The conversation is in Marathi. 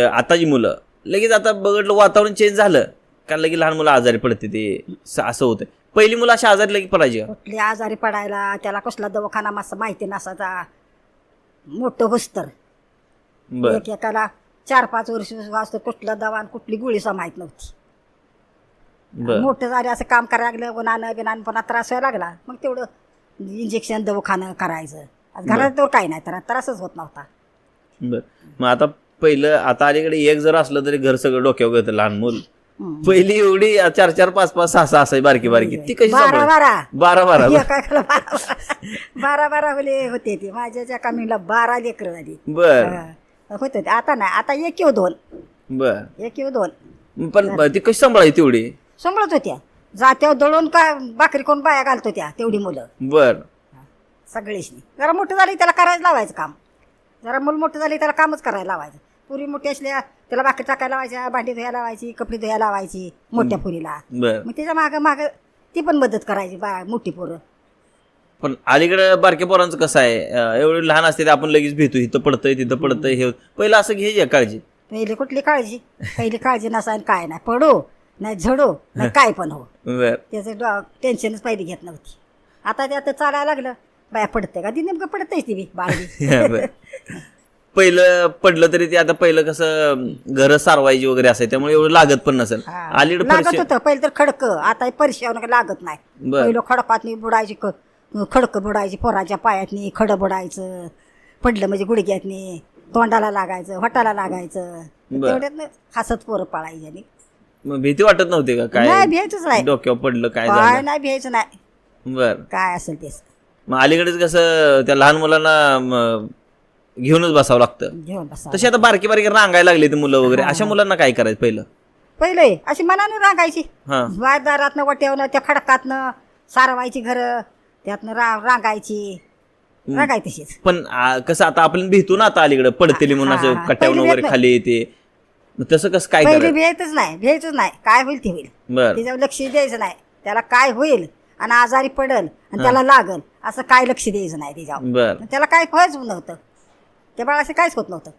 आताची मुलं लगेच आता बघितलं वातावरण चेंज झालं. का लगेच लहान मुलं आजारी पडते ते स- असं होतं पहिली मुलं अशी आजारी लगेच पडायची का? कुठली आजारी पडायला त्याला कसला दवाखाना मस्त माहिती नसायचा. मोठं होस तर बर एकेकाला चार पाच वर्ष वाजता कुठला दवा आणि कुठली गोळीचा माहीत नव्हती. बर. मोठं झाले असं काम करायला लागलं गुन्हानं बिनानं पुन्हा त्रास व्हायला लागला. मग तेवढं इंजेक्शन दवाखानं करायचं. आज घरात तर काही नाही तर त्रासच होत नव्हता. बर. मग आता पहिलं आता अलीकडे एक जर असलं तरी घर सगळं डोक्यावर घेतं लहान मूल. पहिली एवढी चार चार पाच पाच सहा सहा असायची बारकी बारकी. ती कशी बारा? बारा. बारा बारा. बारा बारा. होते ते. माझ्या कामीला बारा लेकरं झाली. बर. होते आता नाही. आता एक किंवा दोन. बर. एक किंवा दोन. पण ती कशी सांभाळायची तेवढी? सांभाळत होत्या. जात्यावर दळून का भाकरी कोण बाया घालत होत्या तेवढी मुलं. बर. सगळीच जरा मोठं झाली त्याला करायला लावायचं काम. जरा मूल मोठं झाली त्याला कामच करायला लावायचं. पुरी मोठी असल्या त्याला भाकरी टाकायला लावायच्या भांडी धुवायला लावायची कपडे धुवायला लावायची मोठ्या पुरीला. बर. मग त्याच्या मागं मागं ती पण मदत करायची बा मोठी पोरं. पण अलीकडे बारक्या पोरांचं कसं आहे? अं, एवढे लहान असते ते आपण लगेच भेटू. इथं पडतंय तिथं पडतंय हे होत. पहिलं असं घ्यायची काळजी. पहिली कुठली काळजी? पहिली काळजी नसाय काय नाही. पडो नाही झडो नाही काय पण हो. बर. त्याचं टेन्शनच पहिली घेत नव्हती. आता ते आता चालायला लागलं. बाया पडते का? ती नेमकं पडतेच ती बी. पहिलं पडलं तरी ते आता पहिलं कसं घर सारवायची वगैरे असाय त्यामुळे एवढं लागत पण नसेल. अलीकडे लागत होतं पहिलं तर खडक. आता परिश्रम लागत नाही. पहिलं खडकातनी बुडायची खडकं बुडायची पोराच्या पायातनी खडं बुडायचं. पडलं म्हणजे गुडघ्यातनी तोंडाला लागायचं होटाला लागायचं. तेवढ्यात हसत पोरं पळायची आणि. मग भीती वाटत नव्हती का? नाही काय भ्यायचंच नाही. डोक्यावर पडलं काय नाही भ्यायचं नाही. बर. काय असेल तेच. मग अलीकडेच कसं त्या लहान मुलांना घेऊनच बसावं लागतं. घेऊन बसा तशी आता बारकी बारकी रांगायला लागली ते मुलं वगैरे. अशा मुलांना काय करायचं पहिलं? पहिले अशी मनाने रांगायची. हा. बाजारातनं वट्यावनं त्या खडकातनं सारवायची घरं त्यातनं रा रांगायची. रांगाय तशीच. पण आ, कसं आता आपण भेटू ना आता अलीकडे पडतेली म्हणून असं हा, कट्यावर पहिली वगैरे भेट खाली येते. मग तसं कसं काय पहिले करायचं? भ्यायचंच नाही भ्यायचंच नाही. काय होईल ते होईल. बर. त्याच्यावर लक्ष द्यायचं नाही. त्याला काय होईल? आणि आजारी पडल आणि त्याला लागल. असं काय लक्ष द्यायचं नाही त्याच्यावर बर. मग त्याला काय व्हायच नव्हतं. त्या बाळाचं काहीच होत नव्हतं.